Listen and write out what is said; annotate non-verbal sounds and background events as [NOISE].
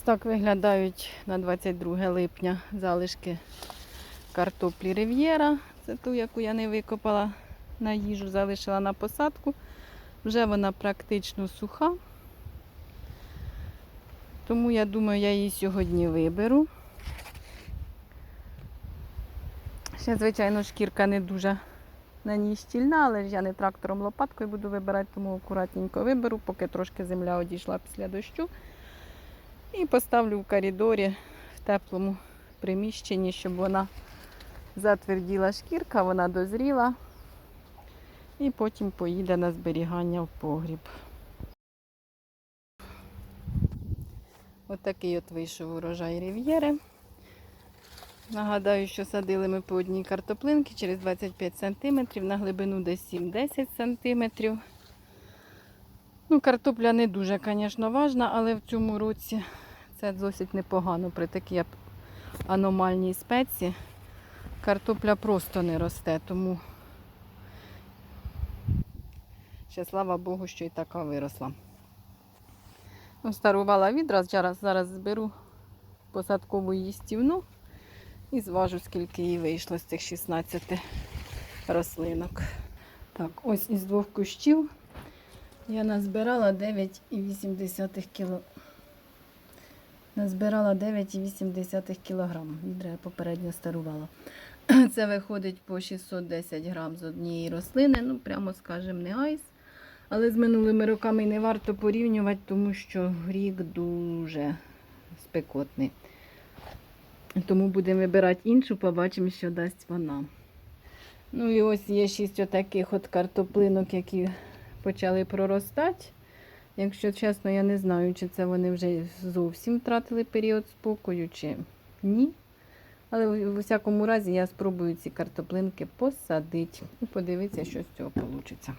так виглядають на 22 липня залишки картоплі Рив'єра. Це ту, яку я не викопала на їжу, залишила на посадку. Вже вона практично суха. Тому я думаю, я її сьогодні виберу. Ще, звичайно, шкірка не дуже на ній щільна, але я не трактором лопаткою буду вибирати, тому акуратненько виберу, поки трошки земля одійшла після дощу. І поставлю в коридорі в теплому приміщенні, щоб вона затверділа шкірка, вона дозріла. І потім поїде на зберігання в погріб. Отакий от вийшов урожай рів'єри. Нагадаю, що садили ми по одній картоплинці через 25 см, на глибину десь 7-10 см. Ну, картопля не дуже, звісно, важна, але в цьому році це досить непогано при такій аномальній спеці. Картопля просто не росте, тому ще слава Богу, що і така виросла. Ну, Старувала відра, зараз, зараз зберу посадкову їстівну і зважу, скільки їй вийшло з цих 16 рослинок. Так, ось із двох кущів я назбирала 9,8 кг. Назбирала 9,8 кг. Відра я попередньо старувала. [CLEARS THROAT] Це виходить по 610 грам з однієї рослини. Ну, прямо скажемо, не айс. Але з минулими роками не варто порівнювати, тому що рік дуже спекотний. Тому будемо вибирати іншу, побачимо, що дасть вона. Ну і ось є шість отаких от картоплинок, які почали проростати. Якщо чесно, я не знаю, чи це вони вже зовсім втратили період спокою, чи ні. Але в усякому разі я спробую ці картоплинки посадити і подивитися, що з цього вийде.